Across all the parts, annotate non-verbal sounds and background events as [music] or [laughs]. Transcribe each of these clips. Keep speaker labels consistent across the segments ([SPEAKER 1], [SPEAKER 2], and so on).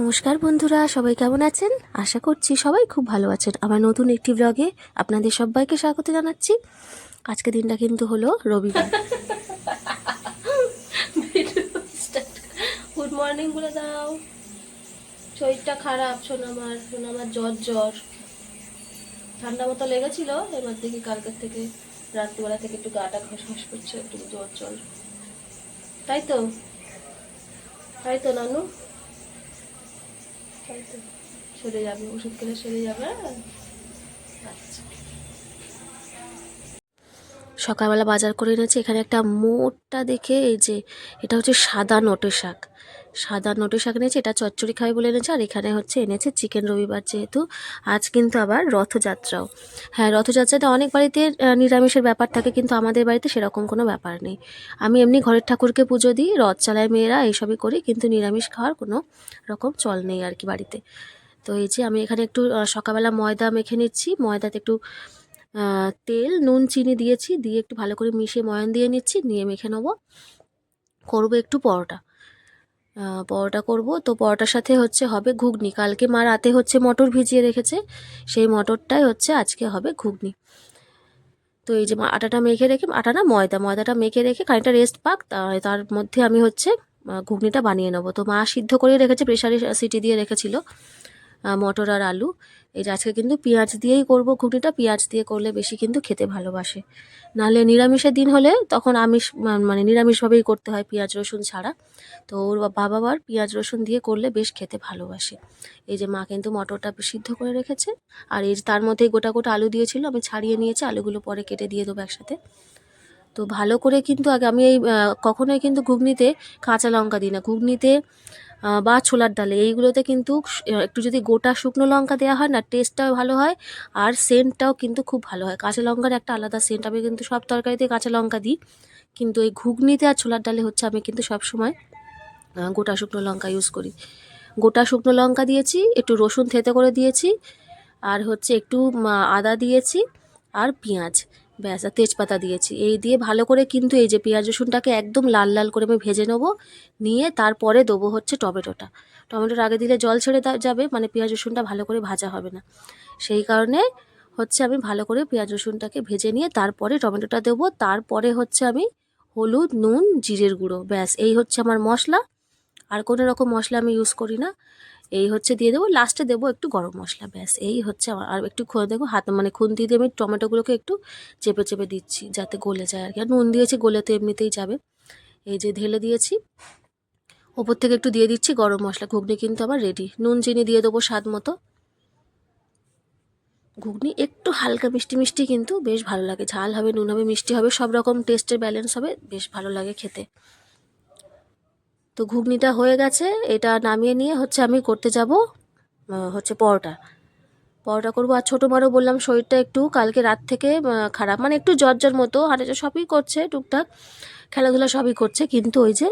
[SPEAKER 1] নমস্কার বন্ধুরা, সবাই কেমন আছেন? আশা করছি সবাই খুব ভালো আছেন। আমার নতুন একটি ব্লগে আপনাদের সবাইকে স্বাগত জানাচ্ছি। আজকে দিনটা কিন্তু হলো রবিবার। গুড মর্নিং বলে দাও। শরীরটা খারাপ, শোনো আমার জ্বর জ্বর। ঠান্ডা মতো লেগেছিল, এবার দেখি কালকের থেকে রাত্রিবেলা থেকে একটু গাটা খসখস করছে, একটু জ্বর জ্বর। তাই তো? তাই তো, নানু? সরে যাবে, ওষুধ খেলে সেরে যাবে আচ্ছা। সকালবেলা বাজার করে এনেছি, এখানে একটা মোটটা দেখে এই যে, এটা হচ্ছে সাদা নোটে শাক। সাদা নোটে শাক এনেছে, এটা চচ্চড়ি খাবে বলে এনেছে, আর এখানে হচ্ছে এনেছে চিকেন রবিবার যেহেতু, আজ কিন্তু আবার রথযাত্রাও। হ্যাঁ রথযাত্রাতে অনেক বাড়িতে নিরামিষের ব্যাপার থাকে, কিন্তু আমাদের বাড়িতে সেরকম কোনো ব্যাপার নেই। আমি এমনি ঘরের ঠাকুরকে পুজো দিই, রথ চালায় মেয়েরা, এইসবই করি, কিন্তু নিরামিষ খাওয়ার কোনো রকম চল নেই আর কি বাড়িতে। তো এই যে আমি এখানে একটু সকালবেলা ময়দা মেখে নিচ্ছি, ময়দাতে একটু তেল, নুন, চিনি দিয়েছি, দিয়ে একটু ভালো করে মিশিয়ে ময়ান দিয়ে নিচ্ছি, নিয়ে মেখে নেব। করব একটু পরোটা। পরোটা করব। তো পরোটার সাথে হচ্ছে হবে ঘুগনি। কালকে মা রাতে হচ্ছে মটর ভিজিয়ে রেখেছে। সেই মটরটাই হচ্ছে আজকে হবে ঘুগনি। তো এই যে আটাটা মেখে রেখে, আটা না ময়দা, ময়দাটা মেখে রেখে খানিকটা রেস্ট পাক, তার মধ্যে আমি হচ্ছে ঘুগনিটা বানিয়ে নেব। তো মা সিদ্ধ করে রেখেছে প্রেশারে সিটি দিয়ে রেখেছিল। মটর আর আলু। এই যে আজকে কিন্তু পেঁয়াজ দিয়েই করব ঘুগনিটা পেঁয়াজ দিয়ে করলে বেশি কিন্তু খেতে ভালোবাসে। নাহলে নিরামিষের দিন হলে তখন আমিষ মানে নিরামিষভাবেই করতে হয় পেঁয়াজ রসুন ছাড়া। তো ওর বাবা আবার পেঁয়াজ রসুন দিয়ে করলে বেশ খেতে ভালোবাসে। এই যে মা কিন্তু মটরটা সিদ্ধ করে রেখেছে। আর এই তার মধ্যেই গোটা গোটা আলু দিয়েছিল, আমি ছাড়িয়ে নিয়েছি, আলুগুলো পরে কেটে দিয়ে দেবো একসাথে। তো ভালো করে কিন্তু আগে আমি এই কখনোই কিন্তু ঘুগনিতে কাঁচা লঙ্কা দিই না। ঘুগনিতে বা ছোলার ডালে। এইগুলোতে কিন্তু একটু যদি গোটা শুকনো লঙ্কা দেওয়া হয় না টেস্টটাও ভালো হয় আর সেন্টটাও কিন্তু খুব ভালো হয়। কাঁচা লঙ্কার একটা আলাদা সেন্ট আমি কিন্তু সব তরকারিতে কাঁচা লঙ্কা দিই। কিন্তু এই ঘুগনিতে আর ছোলার ডালে হচ্ছে আমি কিন্তু সব সময় গোটা শুকনো লঙ্কা ইউজ করি। গোটা শুকনো লঙ্কা দিয়েছি, একটু রসুন থেতে করে দিয়েছি, আর হচ্ছে একটু আদা দিয়েছি আর পেঁয়াজ। ব্যাস, আর তেজপাতা দিয়েছি। এই দিয়ে ভালো করে কিন্তু এই যে পেঁয়াজ রসুনটাকে একদম লাল লাল করে আমি ভেজে নেব। নিয়ে তারপরে দেবো হচ্ছে টমেটোটা। টমেটোর আগে দিলে জল ছেড়ে যাবে মানে পেঁয়াজ রসুনটা ভালো করে ভাজা হবে না। সেই কারণে হচ্ছে আমি ভালো করে পেঁয়াজ রসুনটাকে ভেজে নিয়ে তারপরে টমেটোটা দেবো। তারপরে হচ্ছে আমি হলুদ, নুন, জিরের গুঁড়ো, ব্যাস। এই হচ্ছে আমার মশলা। আর কোনো রকম মশলা আমি ইউজ করি না। এই হচ্ছে দিয়ে দেবো লাস্টে দেবো একটু গরম মশলা, ব্যাস। এই হচ্ছে আমার, আর একটু দেখো, হাত মানে খুন্তি দিয়ে আমি টমেটোগুলোকে একটু চেপে চেপে দিচ্ছি, যাতে গলে যায় আর কি। আর নুন দিয়েছি, গলে তো এমনিতেই যাবে। এই যে ঢেলে দিয়েছি, ওপর থেকে একটু দিয়ে দিচ্ছি গরম মশলা, ঘুগনি কিন্তু আমার রেডি নুন, চিনি দিয়ে দেবো স্বাদ মতো। ঘুগনি একটু হালকা মিষ্টি মিষ্টি কিন্তু বেশ ভালো লাগে। ঝাল হবে, নুন হবে, মিষ্টি হবে, সব রকম টেস্টের ব্যালেন্স হবে, বেশ ভালো লাগে খেতে। তো ঘুগনিটা হয়ে গেছে, এটা নামিয়ে নিয়ে হচ্ছে আমি করতে যাব হচ্ছে পরোটা। পরোটা করব। আর ছোটো মারও বললাম শরীরটা একটু কালকে রাত থেকে খারাপ মানে একটু জ্বর জ্বর মতো, হাঁটে সবই করছে টুকটাক, খেলাধুলা সবই করছে, কিন্তু ওই যে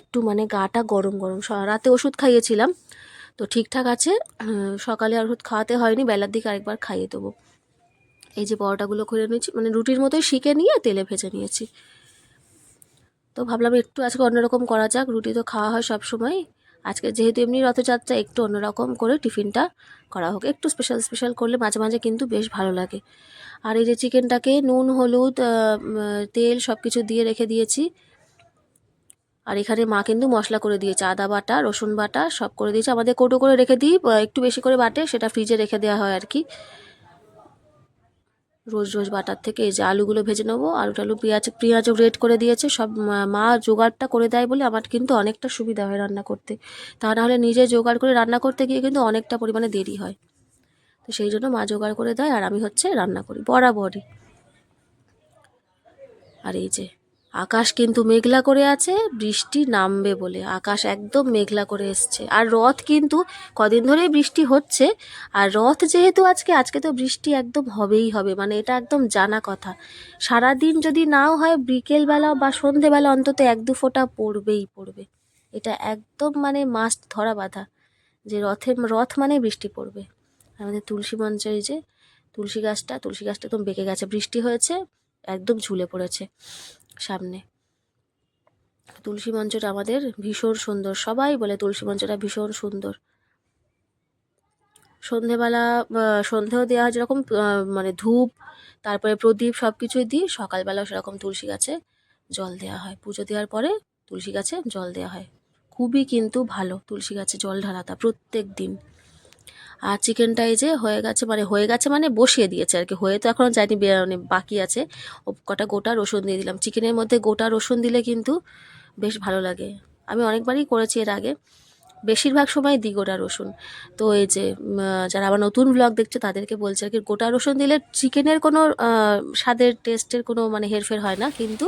[SPEAKER 1] একটু মানে গাটা গরম গরম রাতে ওষুধ খাইয়েছিলাম, তো ঠিকঠাক আছে সকালে আর ওষুধ খাওয়াতে হয়নি, বেলার দিকে আরেকবার খাইয়ে দেবো। এই যে পরোটাগুলো করে নিয়েছি মানে রুটির মতোই শিখে নিয়ে তেলে ভেজে নিয়েছি। তো ভাবলাম একটু আজকে অন্যরকম করা যাক, রুটি তো খাওয়া হয় সব সময়। আজকে যেহেতু এমনি রথযাত্রা, একটু অন্যরকম করে টিফিনটা করা হোক। একটু স্পেশাল স্পেশাল করলে মাঝে মাঝে কিন্তু বেশ ভালো লাগে। আর এই যে চিকেনটাকে নুন, হলুদ তেল সব কিছু দিয়ে রেখে দিয়েছি। আর এখানে মা কিন্তু মশলা করে দিয়েছে, আদা বাটা, রসুন বাটা সব করে দিয়েছে। আমাদের কৌটো করে রেখে দিই একটু বেশি করে বাটে, সেটা ফ্রিজে রেখে দেওয়া হয় আর কি। রোজ রোজ বাটার থেকে এই যে আলুগুলো ভেজে নেব আলু টালু পেঁয়াজ, পেঁয়াজও রেড করে দিয়েছে, সব মা- জোগাড়টা করে দেয় বলে আমার কিন্তু অনেকটা সুবিধা হয় রান্না করতে। তা নাহলে নিজে জোগাড় করে রান্না করতে গিয়ে কিন্তু অনেকটা পরিমাণে দেরি হয়। তো সেই জন্য মা জোগাড় করে দেয় আর আমি হচ্ছে রান্না করি, বরাবরই। আর এই যে আকাশ কিন্তু মেঘলা করে আছে, বৃষ্টি নামবে বলে। আকাশ একদম মেঘলা করে এসছে। আর রথ কিন্তু কদিন ধরেই বৃষ্টি হচ্ছে। আর রথ যেহেতু আজকে আজকে তো বৃষ্টি একদম হবেই হবে। মানে এটা একদম জানা কথা। সারাদিন যদি নাও হয়, বিকেলবেলা বা সন্ধেবেলা অন্তত এক দু ফোঁটা পড়বেই পড়বে। এটা একদম মানে মাস্ট ধরা বাঁধা। যে রথের রথ মানে বৃষ্টি পড়বে। আমাদের তুলসী মঞ্চে যে, তুলসী গাছটা তুলসী গাছটা একদম বেঁকে গেছে। বৃষ্টি হয়েছে। একদম ঝুলে পড়েছে সামনে। তুলসী মঞ্চটা আমাদের ভীষণ সুন্দর। সবাই বলে তুলসী মঞ্চটা ভীষণ সুন্দর। সন্ধেবেলা সন্ধেও দেওয়া হয় যেরকম মানে ধূপ, তারপরে প্রদীপ সব কিছুই দিই সকালবেলাও সেরকম তুলসী গাছে জল দেওয়া হয়। পুজো দেওয়ার পরে তুলসী গাছে জল দেওয়া হয়। খুবই কিন্তু ভালো তুলসী গাছে জল ঢালাতা প্রত্যেক দিন। আর চিকেনটা এই যে হয়ে গেছে মানে হয়ে গেছে মানে বসিয়ে দিয়েছে আর কি হয়ে তো এখনও যায়নি মানে বাকি আছে। ও কটা গোটা রসুন দিয়ে দিলাম। চিকেনের মধ্যে গোটা রসুন দিলে কিন্তু বেশ ভালো লাগে। আমি অনেকবারই করেছি এর আগে। বেশিরভাগ সময় দিই গোটা রসুন। তো এই যে যারা আবার নতুন ব্লগ দেখছে, তাদেরকে বলছে আর কি, গোটা রসুন দিলে চিকেনের কোনো স্বাদের টেস্টের কোনো মানে হেরফের হয় না। কিন্তু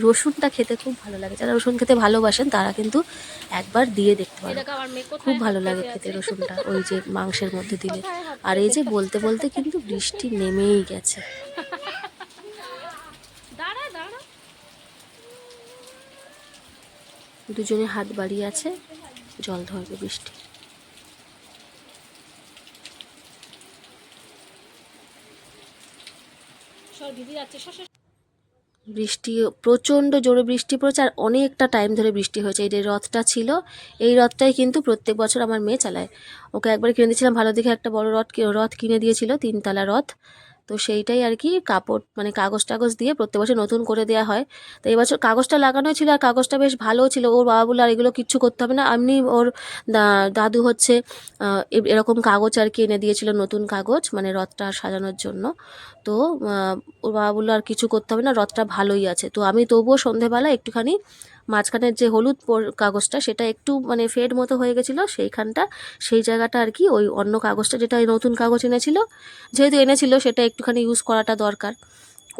[SPEAKER 1] রসুনটা খেতে খুব ভালো লাগে। যারা রসুন খেতে ভালোবাসেন তারা কিন্তু একবার দিয়ে দেখতে পারেন খুব ভালো লাগে খেতে রসুনটা ওই যে মাংসের মধ্যে দিলে। আর এই যে বলতে বলতে কিন্তু বৃষ্টি নেমেই গেছে। [laughs] দুজনে হাত বাড়িয়ে আছে জল ধরবে বৃষ্টি।
[SPEAKER 2] সর ভিজে যাচ্ছে
[SPEAKER 1] বৃষ্টি, প্রচণ্ড জোরে বৃষ্টি পড়েছে আর অনেকটা টাইম ধরে বৃষ্টি হয়েছে। এই যে রথটা ছিল, এই রথটাই কিন্তু প্রত্যেক বছর আমার মেয়ে চালায়। ওকে একবার কিনে দিয়েছিলাম, ভালো দেখে একটা বড় রথ রথ কিনে দিয়েছিল, তিনতলা রথ। তো সেইটাই আর কি কাপড় মানে কাগজ টাগজ দিয়ে প্রত্যেক বছর নতুন করে দেওয়া হয়। তো এবছর কাগজটা লাগানো ছিল আর কাগজটা বেশ ভালো ছিল। ওর বাবা বলে আর এগুলো কিচ্ছু করতে হবে না। এমনি ওর দাদু হচ্ছে এরকম কাগজ আর কি এনে দিয়েছিল নতুন কাগজ মানে রথটা সাজানোর জন্য। তো ওর বাবা বলল, আর কিছু করতে হবে না, রথটা ভালোই আছে। তো আমি তবুও সন্ধেবেলা একটুখানি মাঝখানের যে হলুদ কাগজটা সেটা একটু মানে ফেড মতো হয়ে গেছিল, সেইখানটা, সেই জায়গাটা আর কি ওই অন্য কাগজটা যেটা নতুন কাগজ এনেছিল, যেহেতু এনেছিল সেটা একটুখানি ইউজ করাটা দরকার।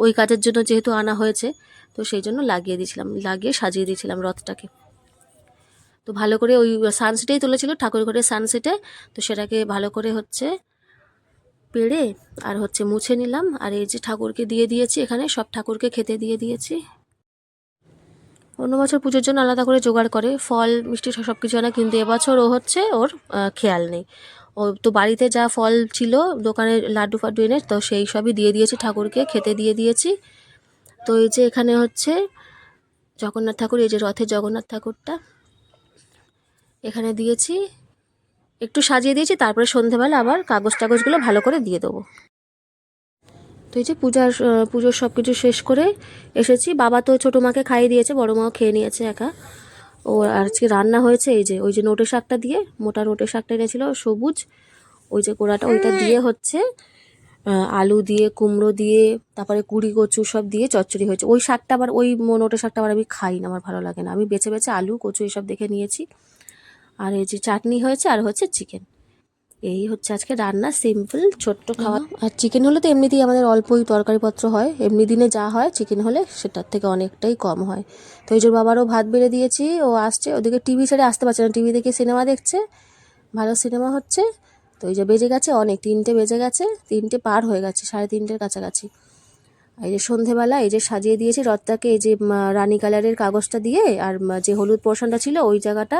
[SPEAKER 1] ওই কাজের জন্য যেহেতু আনা হয়েছে, তো সেই জন্য লাগিয়ে দিয়েছিলাম, লাগিয়ে সাজিয়ে দিয়েছিলাম রথটাকে। তো ভালো করে ওই সানসেটেই তুলেছিল, ঠাকুর ঘরের সানসেটে তো সেটাকে ভালো করে হচ্ছে পেড়ে আর হচ্ছে মুছে নিলাম। আর এই যে ঠাকুরকে দিয়ে দিয়েছি এখানে, সব ঠাকুরকে খেতে দিয়ে দিয়েছি। অন্য বছর পুজোর জন্য আলাদা করে জোগাড় করে। ফল, মিষ্টি সব কিছু আনা, কিন্তু এবছর ও হচ্ছে ওর খেয়াল নেই। ও তো বাড়িতে যা ফল ছিল, দোকানে লাড্ডু ফাড্ডু এনে, তো সেই সবই দিয়ে দিয়েছি ঠাকুরকে, খেতে দিয়ে দিয়েছি। তো এই যে এখানে হচ্ছে জগন্নাথ ঠাকুর, এই যে রথের জগন্নাথ ঠাকুরটা, এখানে দিয়েছি। একটু সাজিয়ে দিয়েছি, তারপরে সন্ধেবেলা আবার কাগজ টাগজগুলো ভালো করে দিয়ে দেবো। তো এই যে পূজার পুজোর সব কিছু শেষ করে এসেছি। বাবা তো ছোটো মাকে খাইয়ে দিয়েছে, বড় মাও খেয়ে নিয়েছে একা। ও আজকে রান্না হয়েছে, এই যে, ওই যে নোটে শাকটা দিয়ে, মোটা নোটে শাকটা এনেছিল, সবুজ। ওই যে কোড়াটা, ওইটা দিয়ে হচ্ছে আলু দিয়ে, কুমড়ো দিয়ে, তারপরে কুড়ি কচু সব দিয়ে চচ্চড়ি হয়েছে। ওই শাকটা আবার, ওই নোটে শাকটা আবার আমি খাই না, আমার ভালো লাগে না। আমি বেছে বেছে আলু, কচু এসব দেখে নিয়েছি। আর এই যে চাটনি হয়েছে, আর হচ্ছে চিকেন। এই হচ্ছে আজকে রান্না সিম্পল ছোট্ট খাওয়া। আর চিকেন হলে তো এমনিতেই আমাদের অল্পই তরকারিপত্র হয়। এমনি দিনে যা হয় চিকেন হলে সেটার থেকে অনেকটাই কম হয়। তো এই যে বাবারও ভাত বেড়ে দিয়েছি ও আসছে। ওদিকে টিভি ছেড়ে আসতে পারছে না। টিভি দেখে সিনেমা দেখছে। ভালো সিনেমা হচ্ছে। তো এই যে বেজে গেছে অনেক তিনটে বেজে গেছে। তিনটে পার হয়ে গেছে সাড়ে তিনটের কাছাকাছি। এই যে সন্ধেবেলা এই যে সাজিয়ে দিয়েছি রথটাকে এই যে রানী কালারের কাগজটা দিয়ে আর যে হলুদ পোর্শনটা ছিল ওই জায়গাটা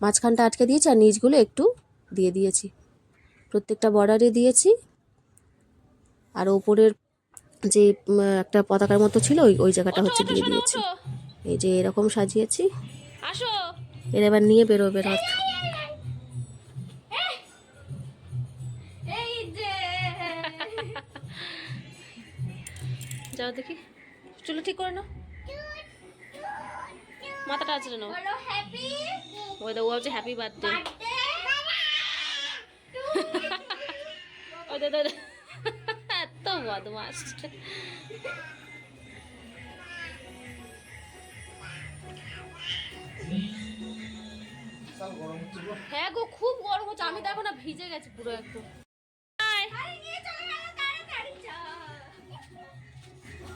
[SPEAKER 1] মাঝখানটা আটকে দিয়েছি আর নিচগুলো একটু দিয়ে দিয়েছি। প্রত্যেকটা বর্ডারে দিয়েছি। আর ওপরের যে একটা পতাকার মতো ছিল ওই ওই জায়গাটা হচ্ছে দিয়ে দিয়েছি। এই যে এরকম সাজিয়েছি।
[SPEAKER 2] আসো।
[SPEAKER 1] এর এবার নিয়ে বেরোবে রথ
[SPEAKER 2] যাও দেখি। চুলো ঠিক করে নাও। মাথাটা আছে নাও। ওই দা হচ্ছে হ্যাপি বার্থডে ওই দা দা এত বদমাস হ্যাঁ গো, খুব গরম হচ্ছে। আমি দেখো না, ভিজে গেছি পুরো একদম।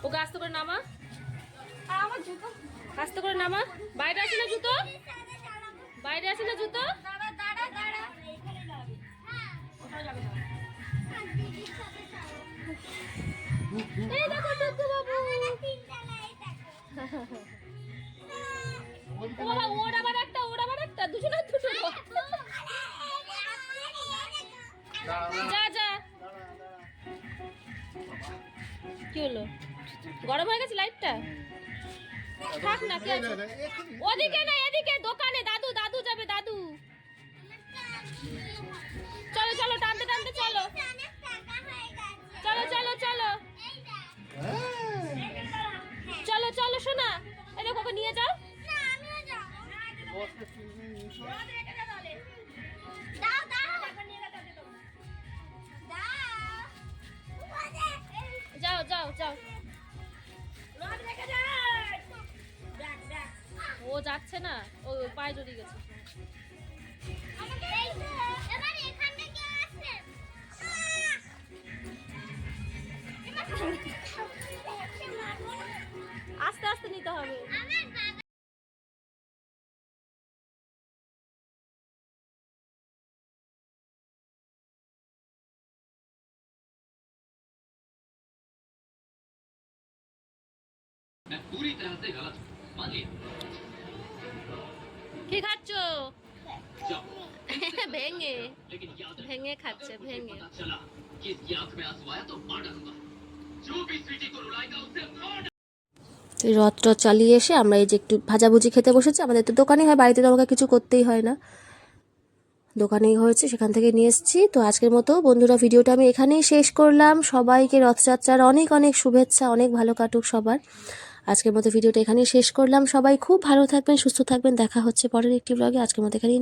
[SPEAKER 2] ওকে আস্তে করে নামা।
[SPEAKER 3] জুতো
[SPEAKER 2] আস্তে করে নামা। বাইরে আসি না জুতো। বাইরে আসি না জুতো। এই দেখো যা যা। কি হলো? গরম হয়ে গেছে লাইটটা থাক না, কি ওদিকে না, এদিকে, দোকানে যাচ্ছে না ও ওর পায়ে জড়িয়ে গেছে
[SPEAKER 3] এবার এখান থেকে আসছে
[SPEAKER 2] আস্তে আস্তে নিতে হবে
[SPEAKER 3] আমার বাবা
[SPEAKER 4] मैं पूरी तरह से गलत हूँ मान लिया
[SPEAKER 2] কি [laughs] ভেঙে। ভেঙে খাচ্ছে ভেঙে।
[SPEAKER 1] রথ টথ চালিয়ে এসে আমরা এই যে একটু ভাজাভুজি খেতে বসেছি আমাদের তো দোকানে হয় বাড়িতে তো আমাকে কিছু করতেই হয় না। দোকানেই হয়েছে সেখান থেকে নিয়ে এসেছি। তো আজকের মতো বন্ধুরা ভিডিওটা আমি এখানেই শেষ করলাম। সবাইকে রথযাত্রার অনেক অনেক শুভেচ্ছা অনেক ভালো কাটুক সবার। আজকের মতো ভিডিওটা এখানেই শেষ করলাম। সবাই খুব ভালো থাকবেন, সুস্থ থাকবেন। দেখা হচ্ছে পরের একটি ব্লগে আজকের মতো এখানেই